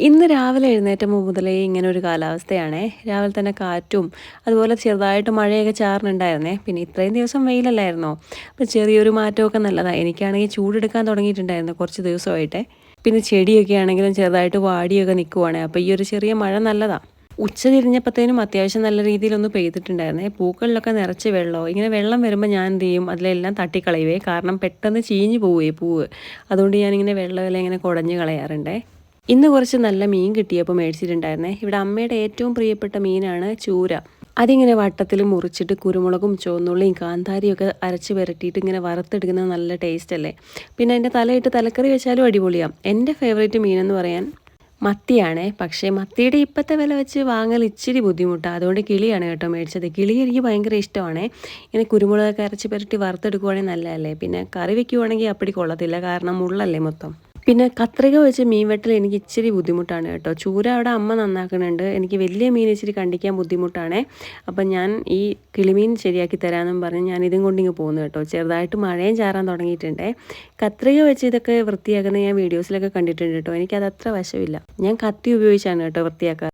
ഇന്ന് രാവിലെ എഴുന്നേറ്റ മുതലേ ഇങ്ങനെ ഒരു കാലാവസ്ഥയാണേ. രാവിലെ തന്നെ കാറ്റും അതുപോലെ ചെറുതായിട്ട് മഴയൊക്കെ ചാറിനുണ്ടായിരുന്നേ. പിന്നെ ഇത്രയും ദിവസം വെയിലല്ലായിരുന്നോ? അപ്പോൾ ചെറിയൊരു മാറ്റമൊക്കെ നല്ലതാണ് എനിക്കാണെങ്കിൽ ചൂടെടുക്കാൻ തുടങ്ങിയിട്ടുണ്ടായിരുന്നു കുറച്ച് ദിവസമായിട്ട്. പിന്നെ ചെടിയൊക്കെ ആണെങ്കിലും ചെറുതായിട്ട് വാടിയൊക്കെ നിൽക്കുവാണേ അപ്പോൾ ഈ ഒരു ചെറിയ മഴ നല്ലതാണ് ഉച്ച തിരിഞ്ഞപ്പോഴത്തേനും അത്യാവശ്യം നല്ല രീതിയിലൊന്ന് പെയ്തിട്ടുണ്ടായിരുന്നേ. പൂക്കളിലൊക്കെ നിറച്ച് വെള്ളമോ ഇങ്ങനെ വെള്ളം വരുമ്പോൾ ഞാൻ എന്ത് ചെയ്യും? അതിലെല്ലാം തട്ടിക്കളയുവേ. കാരണം പെട്ടെന്ന് ചീഞ്ഞു പോവേ പൂവ്. അതുകൊണ്ട് ഞാനിങ്ങനെ വെള്ളമെല്ലാം ഇങ്ങനെ കുടഞ്ഞു കളയാറുണ്ടേ. ഇന്ന് കുറച്ച് നല്ല മീൻ കിട്ടിയപ്പോൾ മേടിച്ചിട്ടുണ്ടായിരുന്നേ. ഇവിടെ അമ്മയുടെ ഏറ്റവും പ്രിയപ്പെട്ട മീനാണ് ചൂര. അതിങ്ങനെ വട്ടത്തിൽ മുറിച്ചിട്ട് കുരുമുളകും ചുവന്നുള്ളിയും കാന്താരിയൊക്കെ അരച്ച് പുരട്ടിയിട്ട് ഇങ്ങനെ വറുത്തെടുക്കുന്നത് നല്ല ടേസ്റ്റ് അല്ലേ. പിന്നെ അതിന്റെ തലയിട്ട് തലക്കറി വെച്ചാലും അടിപൊളിയാണ് എന്റെ ഫേവറേറ്റ് മീനെന്ന് പറയാൻ മത്തിയാണേ. പക്ഷേ മത്തിയുടെ ഇപ്പോഴത്തെ വില വെച്ച് വാങ്ങൽ ഇച്ചിരി ബുദ്ധിമുട്ടാണ് അതുകൊണ്ട് കിളിയാണ് കേട്ടോ മേടിച്ചത്. കിളി എനിക്ക് ഭയങ്കര ഇഷ്ടമാണ്. ഇങ്ങനെ കുരുമുളകൊക്കെ അരച്ച് പുരട്ടി വറുത്തെടുക്കുവാണെങ്കിൽ നല്ലതല്ലേ. പിന്നെ കറി വെക്കുവാണെങ്കിൽ അപ്പടി കൊള്ളത്തില്ല. കാരണം മുള്ളല്ലേ മൊത്തം. പിന്നെ കത്രിക വെച്ച് മീൻ വെട്ടൽ എനിക്ക് ഇച്ചിരി ബുദ്ധിമുട്ടാണ് കേട്ടോ. ചൂര അവിടെ അമ്മ നന്നാക്കുന്നുണ്ട്. എനിക്ക് വലിയ മീൻ ഇച്ചിരി കണ്ടിക്കാൻ ബുദ്ധിമുട്ടാണേ. അപ്പം ഞാൻ ഈ കിളിമീൻ ശരിയാക്കി തരാമെന്നും പറഞ്ഞ് ഞാൻ ഇതും കൊണ്ട് ഇങ്ങ് പോകുന്നു കേട്ടോ. ചെറുതായിട്ട് മഴയും ചാറാൻ തുടങ്ങിയിട്ടുണ്ടേ. കത്രിക വെച്ച് ഇതൊക്കെ വൃത്തിയാക്കുന്നത് ഞാൻ വീഡിയോസിലൊക്കെ കണ്ടിട്ടുണ്ട് കേട്ടോ. എനിക്കത് അത്ര വശമില്ല. ഞാൻ കത്തി ഉപയോഗിച്ചാണ് കേട്ടോ വൃത്തിയാക്കാറ്.